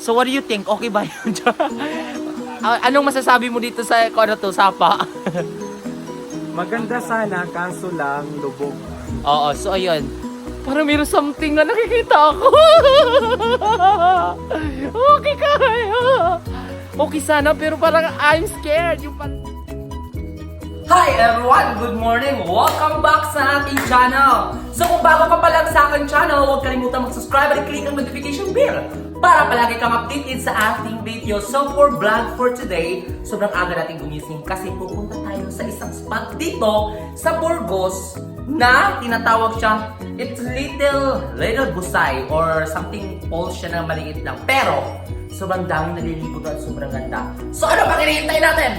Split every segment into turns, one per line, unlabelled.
So what do you think? Okay ba yun? Ah, Anong masasabi mo dito sa kung ano to, Sapa?
Maganda sana, kaso lang lubog.
Oo, so ayun. Parang mayroon something na nakikita ako. okay kaya. Okay sana, pero parang I'm scared. Yung parang... Hi everyone! Good morning! Welcome back sa ating channel! So kung bago ka pa lang sa aking channel, huwag kalimutan mag-subscribe at click ang notification bell para palagi kang updated sa ating video. So for vlog for today, sobrang aga natin gumising kasi pupunta tayo sa isang spot dito sa Burgos na tinatawag siya it's little little busay or something old siya na maliit lang. Pero sobrang daming naliligo at sobrang ganda. So ano pa kinihintay natin?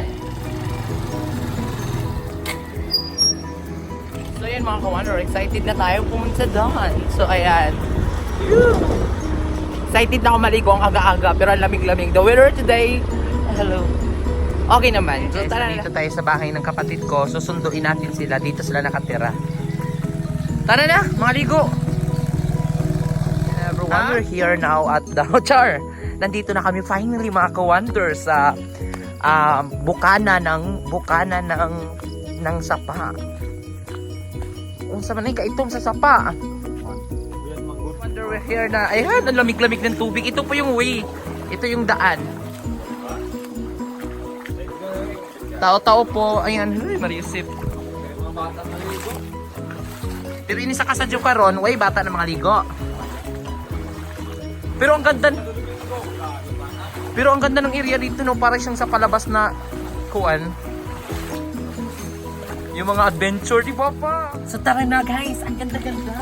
So yan mga ka-wonder, excited na tayo pumunta doon. So ayan. Phew! Excited na ako maligo ang aga-aga pero ang lamig-lamig. The weather today, hello. Okay naman. So tara dito tayo sa bahay ng kapatid ko. Susunduin natin sila. Dito sila nakatira. Tara na, mga ligo. Everyone, we're here now at the Char. Nandito na kami finally mga ka-wonder sa um, bukana ng bukana ng ng sapa. Kung sa manay kaitom sa sapa. We're here na. Ayan, ang lamig-lamig ng tubig. Ito po yung way. Ito yung daan. Tao-tao po. Ayan, ay, Mariusip. Pero ini sa kasadyo karon, way bata na mga ligo. Pero ang ganda Pero ang ganda ng area dito no, para siyang sa palabas na kuan. Yung mga adventure, di ba pa? So tara na guys, ang ganda-ganda.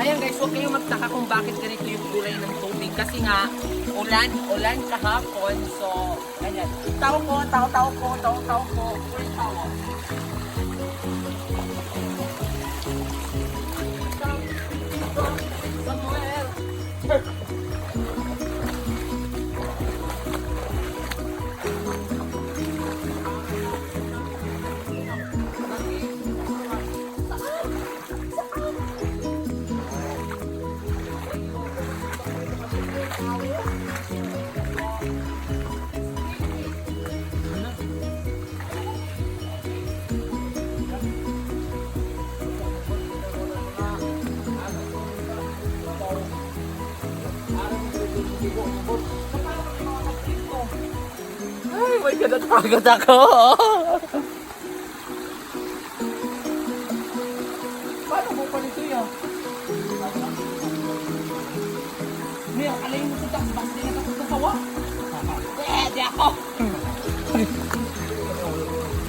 Ayan guys, huwag kayong magtaka kung bakit ganito yung kulay ng tubig. Kasi nga, ulan, ulan kahapon. So, ayan. Tao po, tao, tao po, tao, tao po. Uy, tao. My God, natapagod ako. Paano mo pa nito yan? Mia, alay mo sa taas, basta din ako sa kawa. Eh, di ako.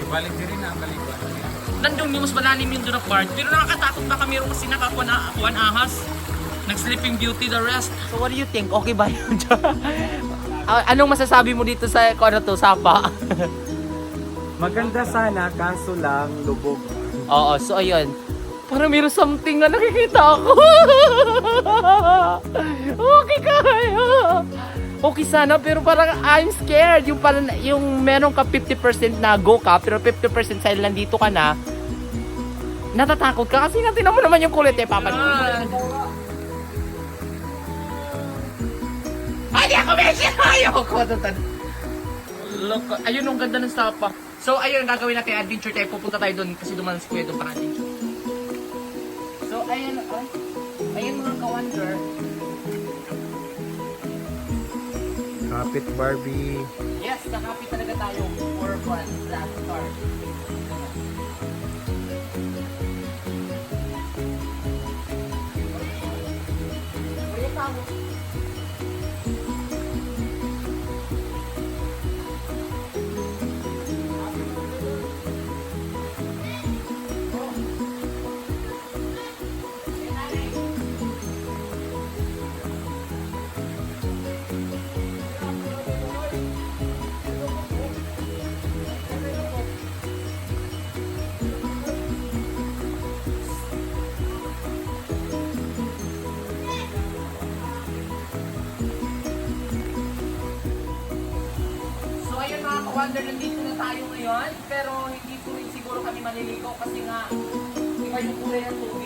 Ibalik din rin ang balikan.
Nandun yung mas malalim yung doon na part. Pero nakakatakot ba kami kasi nakakuha na kuhan ahas? Nag-sleeping beauty the rest. So what do you think? Okay ba yun? Ah, Anong masasabi mo dito sa kung ano to, Sapa?
Maganda sana, kaso lang lubog.
Oo, so ayun. Parang mayroon something na nakikita ako. okay kaya. Okay sana, pero parang I'm scared. Yung parang, yung meron ka 50% na go ka, pero 50% sa'yo lang dito ka na, natatakot ka kasi nga tinan mo naman yung kulit eh, Papa. Di ako medyo ayoko. Tutan. Look, ayun ang ganda ng sapa. So, ayun, ang gagawin natin adventure tayo. Pupunta tayo doon kasi dumanan si Kuya doon para adventure. So, ayun, ay, ayun mga ka-wonder.
Kapit Barbie.
Yes, nakapit talaga tayo. For fun, last start. Ka-wonder, nandito na tayo ngayon, pero hindi po rin siguro kami maliligo kasi nga iba yung kulay ng tubig.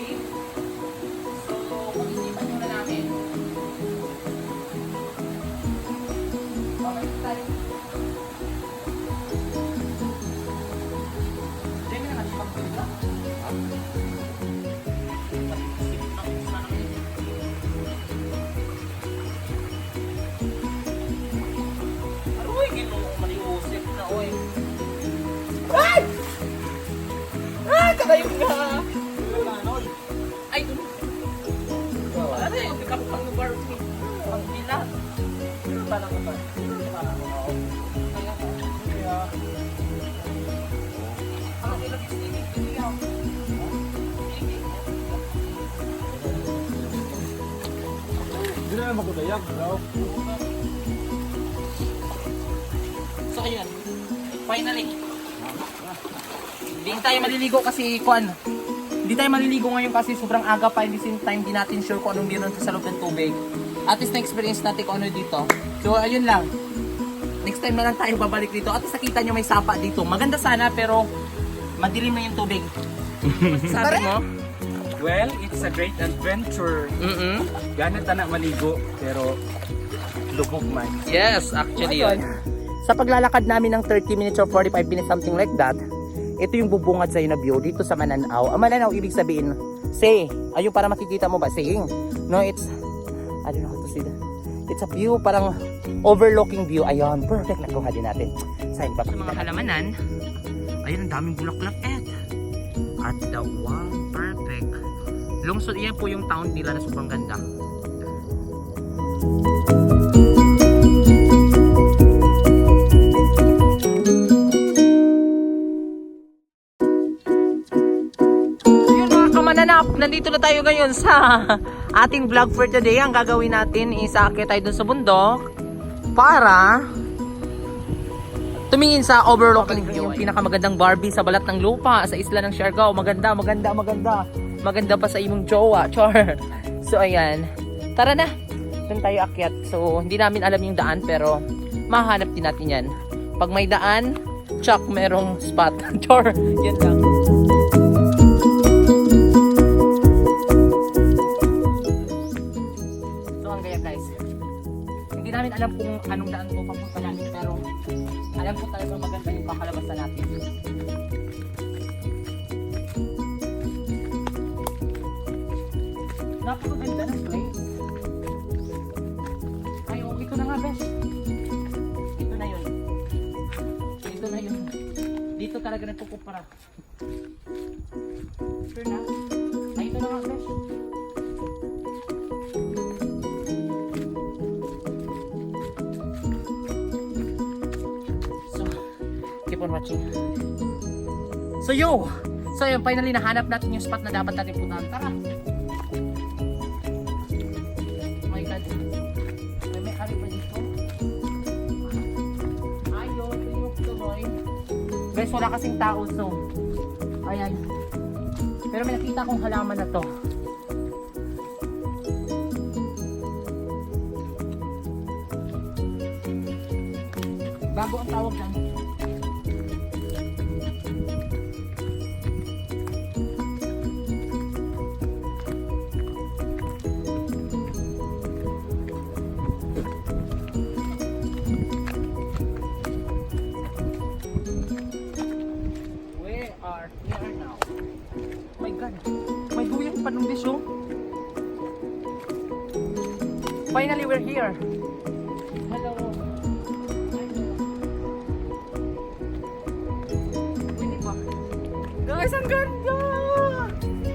Hindi na magudayag, bro.
So ayun, finally. Hindi tayo maliligo kasi kuan. Hindi tayo maliligo ngayon kasi sobrang aga pa, hindi same time, di natin sure kung anong meron sa loob ng tubig. At least na-experience natin kung ano dito. So ayun lang. Next time na lang tayo babalik dito. At least nakita nyo may sapa dito. Maganda sana pero madilim na yung tubig. Sabi mo?
Well, it's a great adventure.
Mm-mm.
Gana na maligo, pero lubog man.
Yes, actually yun. Sa paglalakad namin ng 30 minutes or 45 minutes, something like that, ito yung bubungad sa'yo na view dito sa Mananaw. Ang Mananaw, ibig sabihin, say, ayun para makikita mo ba, saying. No, it's, I don't know how to say that. It's a view, parang overlooking view. Ayun, perfect. Nakuha din natin. Sa pa. Sa mga halamanan, ayun, ang daming bulaklak, Ed. At the wow, perfect. Lungsod, yan po yung town nila na sobrang ganda. Kamananap, nandito na tayo ngayon sa ating vlog for today. Ang gagawin natin is aakyat tayo dun sa bundok para tumingin sa overlooking view. Yung pinakamagandang Barbie sa balat ng lupa sa isla ng Siargao. Maganda, maganda, maganda. Maganda pa sa imong jowa, char. So ayan, tara na. Doon tayo akyat. So hindi namin alam yung daan pero mahanap din natin yan. Pag may daan, tsak merong spot. Char, yan lang. So ang guys. Hindi namin alam kung anong daan po papunta namin pero alam ko talaga maganda yung kakalabasan natin. Napakaganda ng place. Ay, oh, ito na nga, besh. Ito na yun. Ito na yun. Dito talaga nagkukumpara. Sure na? Keep on watching. So, yo! So, yun, finally, nahanap natin yung spot na dapat natin puntahan. Tara! Oh my God. May may ari pa dito. Ayaw, tuyok tuloy. Guys, wala kasing tao, so. Ayan. Pero may nakita akong halaman na to. Bago ang tawag dyan. Finally, we're here. Hello. Guys, ang ganda!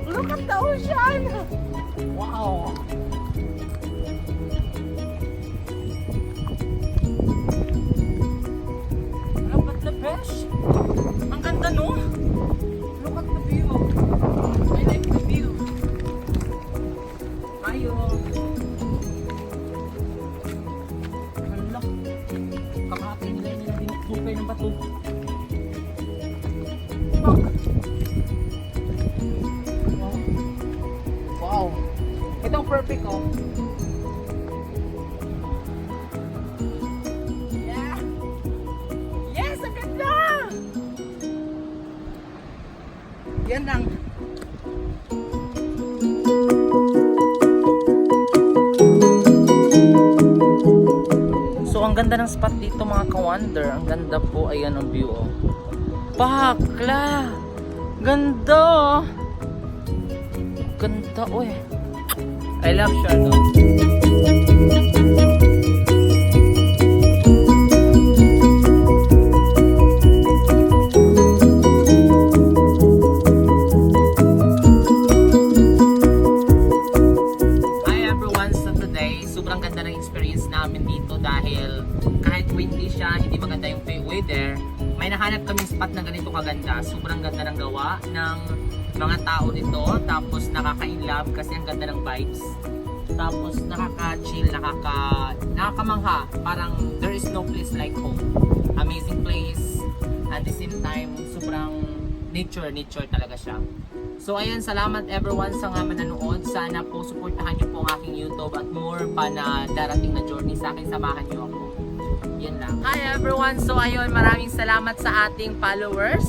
Look at the ocean! Wow! Perfect oh! Yeah! Yes! Ang ganda! Yan lang. So, ang ganda ng spot dito mga ka-wonder. Ang ganda po. Ayan ang view. Oh. Bakla! Ganda! oh. Ganda, oy. I love may nahanap kaming spot na ganito kaganda. Sobrang ganda ng gawa ng mga tao dito. Tapos nakaka-inlove kasi ang ganda ng vibes. Tapos nakaka-chill, nakaka nakakamangha. Parang there is no place like home. Amazing place. At the same time, sobrang nature, nature talaga siya. So ayan, salamat everyone sa nga mananood. Sana po suportahan niyo po ang aking YouTube at more pa na darating na journey sa akin. Samahan niyo ako. Yan lang. Hi everyone! So ayun, maraming salamat sa ating followers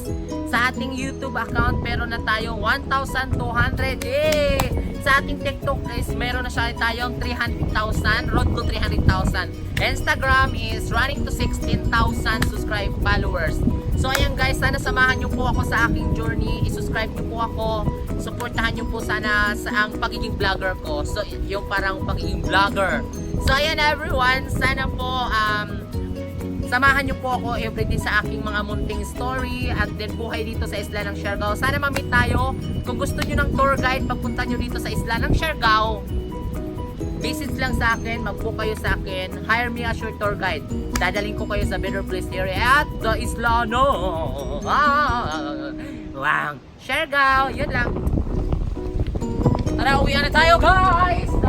sa ating YouTube account. Pero na tayo 1,200. Yay! Sa ating TikTok guys, meron na siya tayong 300,000. Road to 300,000. Instagram is running to 16,000 subscribe followers. So ayan guys, sana samahan niyo po ako sa aking journey. I-subscribe niyo po ako. Supportahan niyo po sana sa ang pagiging vlogger ko. So yung parang pagiging vlogger. So ayan everyone, sana po um, samahan niyo po ako everyday sa aking mga munting story at then buhay dito sa isla ng Siargao. Sana mamit tayo. Kung gusto niyo ng tour guide, pagpunta niyo dito sa isla ng Siargao, message lang sa akin, mag-book kayo sa akin, hire me as your tour guide. Dadaling ko kayo sa better place area at the isla no. Ah, wow. Siargao, yun lang. Tara, uwi na tayo guys!